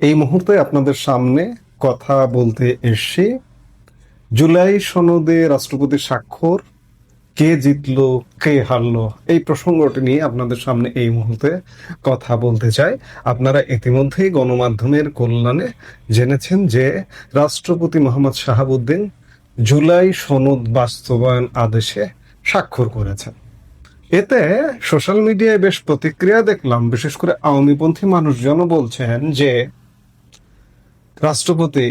এই মুহূর্তে আপনাদের সামনে কথা বলতে এসছি জুলাই সনদে রাষ্ট্রপতির স্বাক্ষর, কে জিতল, কে হারলো, এই প্রসঙ্গটি নিয়ে আপনাদের সামনে এই মুহূর্তে কথা বলতে চাই। আপনারা ইতিমধ্যেই গণমাধ্যমের কল্যাণে জেনেছেন যে রাষ্ট্রপতি মোহাম্মদ শাহাবুদ্দিন জুলাই সনদ বাস্তবায়ন আদেশে স্বাক্ষর করেছেন। এতে সোশ্যাল মিডিয়ায় বেশ প্রতিক্রিয়া দেখলাম, বিশেষ করে আওয়ামীপন্থী মানুষজনও বলছেন যে রাষ্ট্রপতি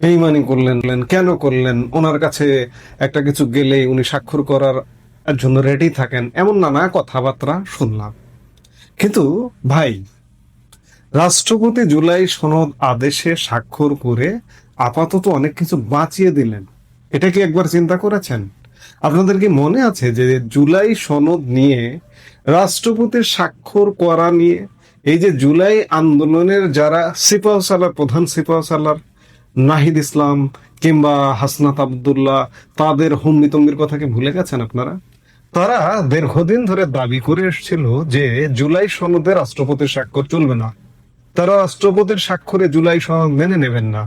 বেইমানি করলেন কেন করলেন? ওনার কাছে একটা কিছু গেলেই উনি স্বাক্ষর করার জন্য রেডি থাকেন। এমন নানা কথাবার্তা শুনলাম। কিন্তু ভাই, রাষ্ট্রপতি জুলাই সনদ আদেশে স্বাক্ষর করে আপাতত অনেক কিছু বাঁচিয়ে দিলেন। এটা কি একবার চিন্তা করেছেন? আপনাদের কি মনে আছে যে জুলাই সনদ নিয়ে রাষ্ট্রপতির স্বাক্ষর করা নিয়ে এই যে জুলাই আন্দোলনের যারা সিপাহ সালার প্রধান সিপাহ সালার নাহিদ ইসলাম কিংবা হাসনাত আবদুল্লাহ, তাদের হুম্মি কথা কি ভুলে গেছেন আপনারা? তারা দীর্ঘদিন ধরে দাবি করে এসেছিল যে জুলাই সনদে রাষ্ট্রপতির স্বাক্ষর চলবে না। তারা রাষ্ট্রপতির স্বাক্ষরে জুলাই সনদ মেনে নেবেন না।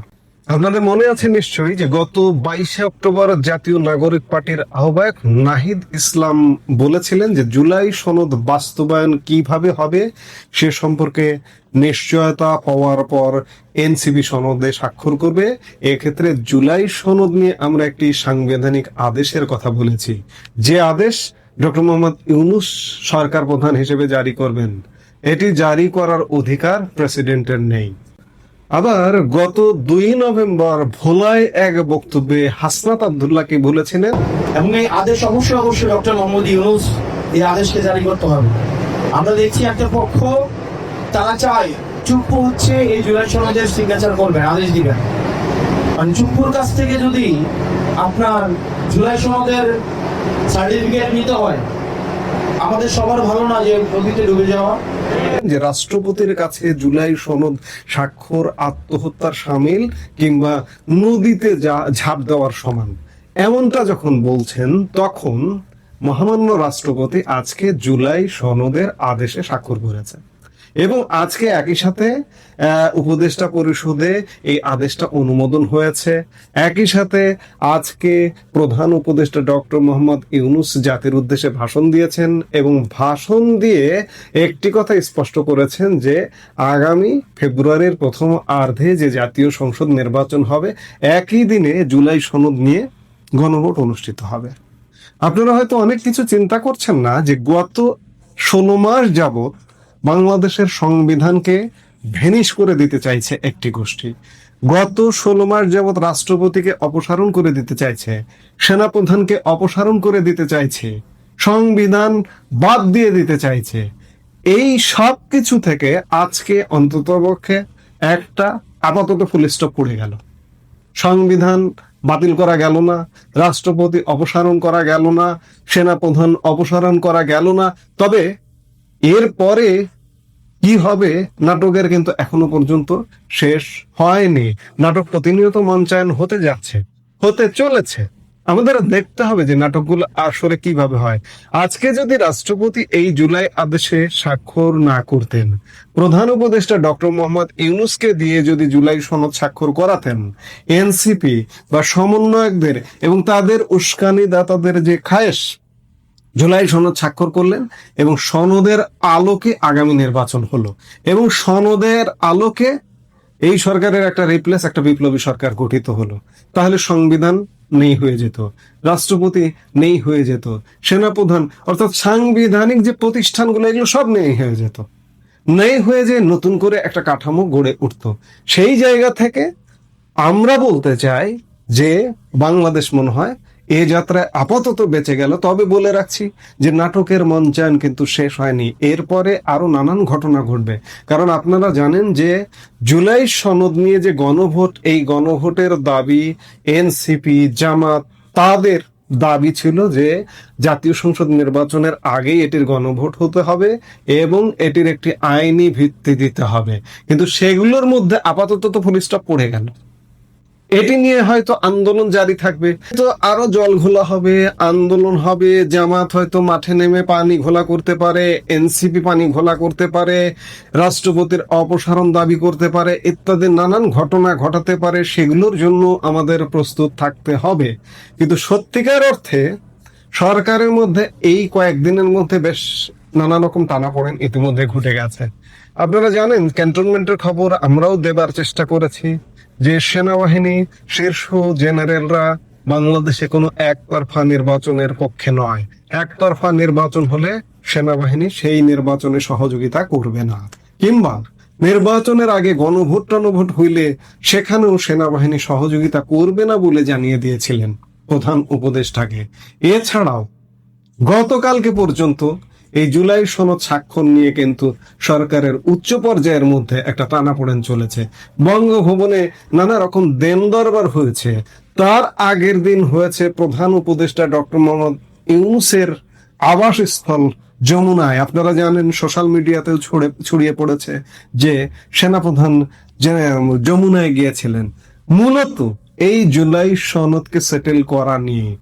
আপনাদের মনে আছে নিশ্চয়ই যে গত বাইশে অক্টোবর জাতীয় নাগরিক পার্টির আহ্বায়ক নাহিদ ইসলাম বলেছিলেন যে জুলাই সনদ বাস্তবায়ন কীভাবে হবে সে সম্পর্কে নিশ্চয়তা পাওয়ার পর এনসিবি সনদে স্বাক্ষর করবে। এক্ষেত্রে জুলাই সনদ নিয়ে আমরা একটি সাংবিধানিক আদেশের কথা বলেছি। যে আদেশ ডক্টর মোহাম্মদ ইউনুস সরকার প্রধান হিসেবে জারি করবেন, এটি জারি করার অধিকার প্রেসিডেন্টের নেই। আবার গত দুই নভেম্বর ভোলায় এক বক্তব্যে হাসনাত আবদুল্লাহকে বলেছিলেন, এবং এই আদেশ অবশ্যই অবশ্যই ডক্টর মোহাম্মদ ইউনুস এই আদেশকে জারি করতে হবে। আমরা দেখছি একটা পক্ষ, তারা চায় চুপ্পু হচ্ছে এই জুলাই সমাজের সিগনেচার করবেন আদেশ দিবেন মানে চুপ্পুর কাছ থেকে যদি আপনার জুলাই সমাজের সার্টিফিকেট নিতে হয় আমাদের সবার ভালো না যে নদীতে ডুবে যাওয়া? যে রাষ্ট্রপতির কাছে জুলাই সনদ স্বাক্ষর, আত্মহত্যার সামিল কিংবা নদীতে ঝাঁপ দেওয়ার সমান। এমনটা যখন বলছেন, তখন মহামান্য রাষ্ট্রপতি আজকে জুলাই সনদের আদেশে স্বাক্ষর করেছেন। এবং আজকে একই সাথে উপদেষ্টা পরিষদে এই আদেশটা অনুমোদন হয়েছে। একই সাথে আজকে প্রধান উপদেষ্টা ডক্টর মোহাম্মদ ইউনুস জাতির উদ্দেশ্যে ভাষণ দিয়েছেন এবং ভাষণ দিয়ে একটি কথা স্পষ্ট করেছেন যে, আগামী ফেব্রুয়ারির প্রথম আর্ধে যে জাতীয় সংসদ নির্বাচন হবে, একই দিনে জুলাই সনদ নিয়ে গণভোট অনুষ্ঠিত হবে। আপনারা হয়তো অনেক কিছু চিন্তা করছেন না যে গত ষোলো মাস যাবত বাংলাদেশের সংবিধানকে ভেনিশ করে দিতে চাইছে একটি গোষ্ঠী। গত ষোলো মাস যাবৎ রাষ্ট্রপতিকে অপসারণ করে দিতে চাইছে, সেনাপ্রধানকে অপসারণ করে দিতে চাইছে, সংবিধান বাদ দিয়ে দিতে চাইছে। এই সব কিছু থেকে আজকে অন্ততপক্ষে একটা আপাতত ফুল স্টপ পড়ে গেল। সংবিধান বাতিল করা গেল না, রাষ্ট্রপতি অপসারণ করা গেল না, সেনাপ্রধান অপসারণ করা গেল না। তবে এরপরে কি হবে নাটকের কিন্তু এখনও পর্যন্ত শেষ হয়নি। নাটক প্রতিনিয়ত মঞ্চায়ন হতে যাচ্ছে, হতে চলেছে। আমাদের দেখতে হবে যে নাটকগুলো আসলে কীভাবে হয়। আজকে যদি রাষ্ট্রপতি এই জুলাই আদেশে স্বাক্ষর না করতেন, প্রধান উপদেষ্টা ডক্টর মোহাম্মদ ইউনুসকে দিয়ে যদি জুলাই সনদ স্বাক্ষর করাতেন, এনসিপি বা সমন্বয়কদের এবং তাদের উস্কানি দাতাদের যে খায়েশ জুলাই সনদ স্বাক্ষর করলেন এবং সনদের আলোকে আগামী নির্বাচন হলো। এবং সনদের আলোকে এই সরকারের একটা রিপ্লেস একটা বিপ্লবী সরকার গঠিত হলো। তাহলে সংবিধান নেই হয়ে যেত, রাষ্ট্রপতি নেই হয়ে যেত, সেনাপ্রধান, অর্থাৎ সাংবিধানিক যে প্রতিষ্ঠানগুলো, এগুলো সব নেই হয়ে যেত। নেই হয়ে যে নতুন করে একটা কাঠামো গড়ে উঠতো। সেই জায়গা থেকে আমরা বলতে চাই যে বাংলাদেশ মনে হয় এ যাত্রায় আপাতত বেঁচে গেল। তবে বলে রাখছি যে নাটকের মঞ্চায়ন কিন্তু শেষ হয়নি। এরপরে আরও নানান ঘটনা ঘটবে। কারণ আপনারা জানেন যে জুলাই সনদ নিয়ে যে গণভোট, এই গণভোটের দাবি এনসিপি, জামাত তাদের দাবি ছিল যে জাতীয় সংসদ নির্বাচনের আগেই এটির গণভোট হতে হবে এবং এটির একটি আইনি ভিত্তি দিতে হবে। কিন্তু সেগুলোর মধ্যে আপাতত তো স্টপ পড়ে গেল। এটি নিয়ে হয়তো আন্দোলন জারি থাকবে। তো আরও জল ঘোলা হবে, আন্দোলন হবে জামাত হয়তো মাঠে নেমে পানি ঘোলা করতে পারে, এনসিপি পানি ঘোলা করতে পারে, রাষ্ট্রপতির অপসারণ দাবি করতে পারে, ইত্যাদি নানান ঘটনা ঘটাতে পারে, সেগুলোর জন্য আমাদের প্রস্তুত থাকতে হবে। কিন্তু সত্যিকার অর্থে সরকারের মধ্যে এই কয়েকদিনের মধ্যে বেশ নানা রকম টানা পড়েন ইতিমধ্যে ঘটে গেছে। আপনারা জানেন, ক্যান্টনমেন্টের খবর আমরাও দেবার চেষ্টা করেছি। যে সেনাবাহিনী, শীর্ষ জেনারেলরা বাংলাদেশে কোনো একতরফা নির্বাচনের পক্ষে নয়। একতরফা নির্বাচন হলে সেনাবাহিনী সেই নির্বাচনে সহযোগিতা করবে না। কিংবা নির্বাচনের আগে গণভোট টনভোট হইলে সেখানেও সেনাবাহিনী সহযোগিতা করবে না বলে জানিয়ে দিয়েছিলেন প্রধান উপদেষ্টাকে। এছাড়াও গতকালকে পর্যন্ত এই জুলাই সনদ স্বাক্ষর নিয়ে কিন্তু সরকারের উচ্চ পর্যায়ের মধ্যে একটা টানাপোড়েন চলেছে। বঙ্গভবনে নানা রকম দেন দরবার হয়েছে। তার আগের দিন হয়েছে প্রধান উপদেষ্টা ডক্টর মোহাম্মদ ইউনুসের আবাসস্থল যমুনায়। আপনারা জানেন, সোশ্যাল মিডিয়াতেও ছড়ে, ছড়িয়ে পড়েছে যে সেনাপ্রধান যমুনায় গিয়েছিলেন। মূলত এই জুলাই সনদকে সেটেল করা নিয়ে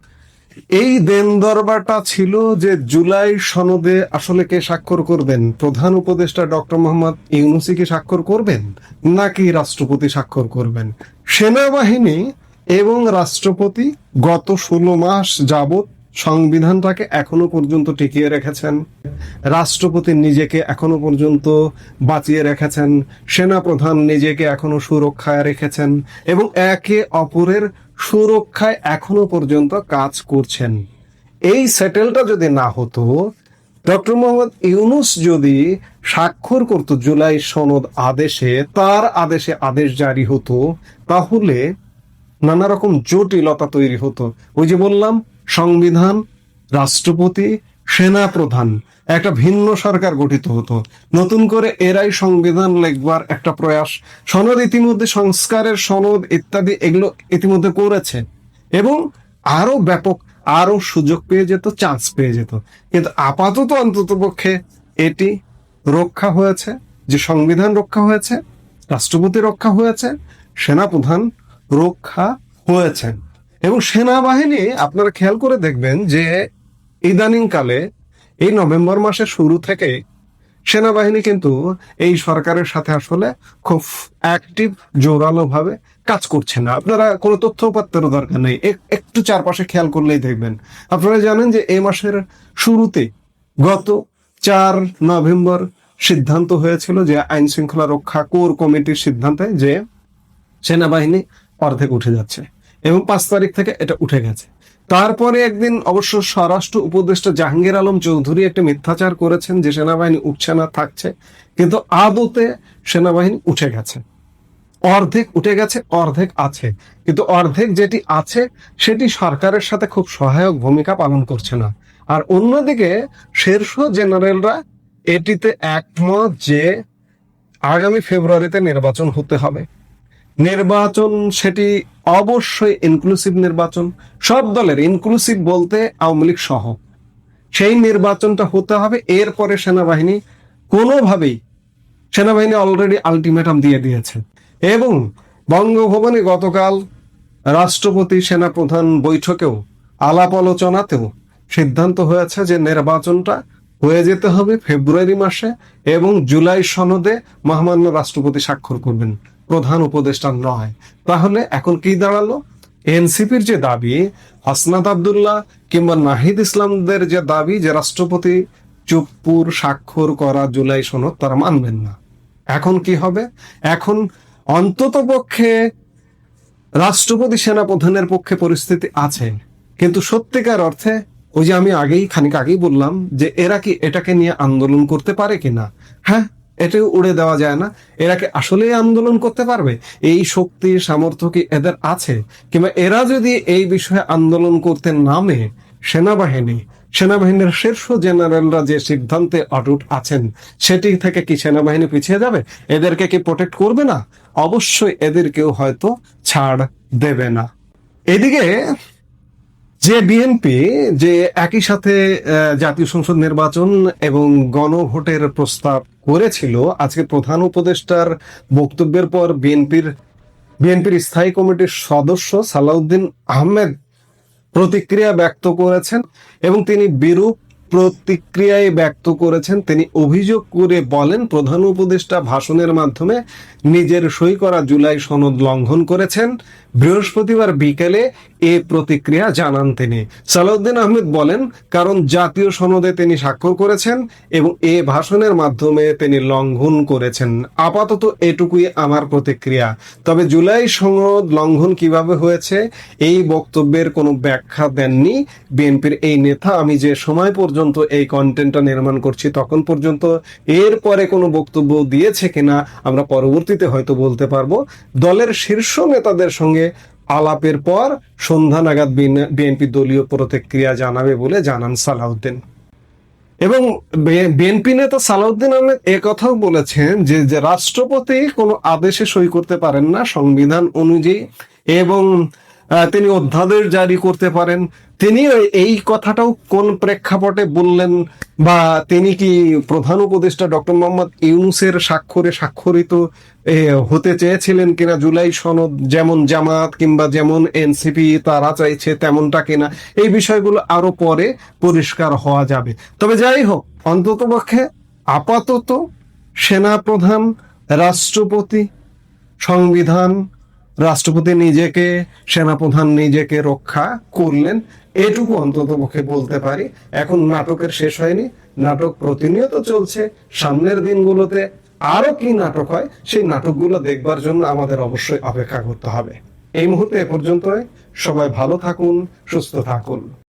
এই দেন দরবারটা ছিল যে জুলাই সনদে আসলে কে স্বাক্ষর করবেন? প্রধান উপদেষ্টা ডক্টর মোহাম্মদ ইউনুসি কি স্বাক্ষর করবেন? নাকি রাষ্ট্রপতি স্বাক্ষর করবেন? সেনাবাহিনী এবং রাষ্ট্রপতি গত ষোলো মাস যাবত সংবিধানটাকে এখনও পর্যন্ত টিকিয়ে রেখেছেন, রাষ্ট্রপতি নিজেকে এখনও পর্যন্ত বাঁচিয়ে রেখেছেন, সেনাপ্রধান নিজেকে এখনও সুরক্ষায় রেখেছেন এবং একে অপরের সুরক্ষায় এখনও পর্যন্ত কাজ করছেন। এই সেটেলটা যদি না হতো, ডক্টর মোহাম্মদ ইউনুস যদি স্বাক্ষর করত জুলাই সনদ আদেশে, তার আদেশে আদেশ জারি হতো, তাহলে নানা রকম জটিলতা তৈরি হতো। ওই যে বললাম সংবিধান, রাষ্ট্রপতি সেনা প্রধান একটা ভিন্ন সরকার গঠিত হতো। নতুন করে এরাই সংবিধান লেখবার একটা প্রয়াস। সনদ ইতিমধ্যে সংস্কারের সনদ ইত্যাদি এগুলো ইতিমধ্যে করেছে। এবং আরও ব্যাপক আরও সুযোগ পেয়ে যেত, চান্স পেয়ে যেত। কিন্তু আপাতত অন্তত পক্ষে এটি রক্ষা হয়েছে, যে সংবিধান রক্ষা হয়েছে, রাষ্ট্রপতি রক্ষা হয়েছে, সেনাপ্রধান রক্ষা হয়েছেন। এবং সেনাবাহিনী, আপনারা খেয়াল করে দেখবেন যে ইদানিং কালে এই নভেম্বর মাসের শুরু থেকে সেনাবাহিনী কিন্তু এই সরকারের সাথে আসলে খুব অ্যাক্টিভ জোরালো ভাবে কাজ করছে না। আপনারা কোনো তথ্য উপাত্তেরও দরকার নেই। একটু চারপাশে খেয়াল করলেই দেখবেন। আপনারা জানেন যে এই মাসের শুরুতে গত চার নভেম্বর সিদ্ধান্ত হয়েছিল যে আইন শৃঙ্খলা রক্ষা কোর কমিটির সিদ্ধান্তে যে সেনাবাহিনী অর্ধেক উঠে যাচ্ছে। এবং পাঁচ তারিখ থেকে এটা উঠে গেছে। তারপরে একদিন অবশ্য স্বরাষ্ট্র উপদেষ্টা জাহাঙ্গীর আলম চৌধুরী একটা মিথ্যাচার করেছেন যে সেনাবাহিনী উঠছে না, থাকছে। কিন্তু আদতে সেনাবাহিনী উঠে গেছে। অর্ধেক উঠে গেছে, অর্ধেক আছে। কিন্তু অর্ধেক যেটি আছে, সেটি সরকারের সাথে খুব সহায়ক ভূমিকা পালন করছে না। আর অন্যদিকে শীর্ষ জেনারেলরা এটিতে একমত যে আগামী ফেব্রুয়ারিতে নির্বাচন হতে হবে। নির্বাচন সেটি অবশ্যই ইনক্লুসিভ নির্বাচন। সব দলের ইনক্লুসিভ বলতে আওয়ামী লীগ সহ। সেই নির্বাচনটা হতে হবে, এরপরে সেনাবাহিনী কোনোভাবেই, সেনাবাহিনী অলরেডি আলটিমেটাম দিয়ে দিয়েছে। এবং বঙ্গভবনে গতকাল রাষ্ট্রপতি, সেনাপ্রধান বৈঠকেও আলাপ আলোচনাতেও সিদ্ধান্ত হয়েছে যে নির্বাচনটা হয়ে যেতে হবে ফেব্রুয়ারি মাসে এবং জুলাই সনদে মহামান্য রাষ্ট্রপতি স্বাক্ষর করবেন। প্রধান উপদেষ্টা নয়। তাহলে এখন কি দাঁড়াল? এনসিপির যে দাবি, হাসনাত আবদুল্লাহ কিংবা নাহিদ ইসলামদের যে দাবি যে রাষ্ট্রপতি চুপ্পুর স্বাক্ষর করা জুলাই সনদ তারা মানবেন না। এখন কি হবে? এখন অন্তত পক্ষে রাষ্ট্রপতি সেনাপ্রধানের পক্ষে পরিস্থিতি আছে। কিন্তু সত্যিকার অর্থে ওই যে আমি আগেই, খানিক আগেই বললাম যে এরা কি এটাকে নিয়ে আন্দোলন করতে পারে কিনা? হ্যাঁ এটাও উড়ে দেওয়া যায় না। এরা কি আসলেই আন্দোলন করতে পারবে? এই শক্তি, সামর্থ্য কি এদের আছে? কিংবা এরা যদি এই বিষয়ে আন্দোলন করতে নামে, সেনাবাহিনী, সেনাবাহিনীর শীর্ষ জেনারেলরা যে সিদ্ধান্তে অটুট আছেন, সেটি থেকে কি সেনাবাহিনী পিছিয়ে যাবে? এদেরকে কি প্রোটেক্ট করবে না? অবশ্যই এদেরকেও হয়তো ছাড় দেবে না। এদিকে যে বিএনপি যে একই সাথে জাতীয় সংসদ নির্বাচন এবং গণভোটের প্রস্তাব করেছিল, আজকে প্রধান উপদেষ্টার বক্তব্যের পর বিএনপির বিএনপির স্থায়ী কমিটির সদস্য সালাউদ্দিন আহমেদ প্রতিক্রিয়া ব্যক্ত করেছেন এবং তিনি বিরূপ প্রতিক্রিয়ায় ব্যক্ত করেছেন। তিনি অভিযোগ করে বলেন, প্রধান উপদেষ্টা ভাষণের মাধ্যমে নিজের সই করা জুলাই সনদ লঙ্ঘন করেছেন। বৃহস্পতিবার বিকেলে এ প্রতিক্রিয়া জানান তিনি। সালাউদ্দিন আহমেদ বলেন, কারণ জাতীয় সনদে তিনি স্বাক্ষর করেছেন এবং এ ভাষণের মাধ্যমে তিনি লঙ্ঘন করেছেন। আপাতত এটুকুই আমার প্রতিক্রিয়া। তবে জুলাই সনদ লঙ্ঘন কীভাবে হয়েছে, এই বক্তব্যের কোনো ব্যাখ্যা দেননি বিএনপির এই নেতা। আমি যে সময় পর্যন্ত এই কন্টেন্টটা নির্মাণ করছি তখন পর্যন্ত এরপরে কোনো বক্তব্য দিয়েছে কিনা আমরা পরবর্তীতে হয়তো বলতে পারব। দলের শীর্ষ নেতাদের সঙ্গে আলাপের পর সন্ধ্যা নাগাদ বিএনপি দলীয় প্রতিক্রিয়া জানাবে বলে জানান সালাউদ্দিন। এবং বিএনপি নেতা সালাউদ্দিন আহমেদ একথাও বলেছেন যে রাষ্ট্রপতি কোনো আদেশে সই করতে পারেন না, সংবিধান অনুযায়ী এবং তিনি অধ্যাদেশ জারি করতে পারেন। তিনি এই কথাটাও কোন প্রেক্ষাপটে বললেন বা তিনি কি প্রধান উপদেষ্টা ডক্টর মোহাম্মদ ইউনুসের স্বাক্ষরে স্বাক্ষরিত হতে চেয়েছিলেন কিনা জুলাই সনদ, যেমন জামাত কিংবা যেমন এনসিপি তারা চাইছে তেমনটা কিনা, এই বিষয়গুলো আরও পরে পরিষ্কার হওয়া যাবে। তবে যাই হোক, অন্ততপক্ষে আপাতত সেনাপ্রধান, রাষ্ট্রপতি, সংবিধান রাষ্ট্রপতি নিজেকে, সেনাপ্রধান নিজেকে রক্ষা করলেন, এটুকু অন্তত পক্ষে বলতে পারি। এখন নাটকের শেষ হয়নি, নাটক প্রতিনিয়ত চলছে। সামনের দিনগুলোতে আরও কি নাটক হয়, সেই নাটকগুলো দেখবার জন্য আমাদের অবশ্যই অপেক্ষা করতে হবে। এই মুহূর্তে এ পর্যন্ত সবাই ভালো থাকুন, সুস্থ থাকুন।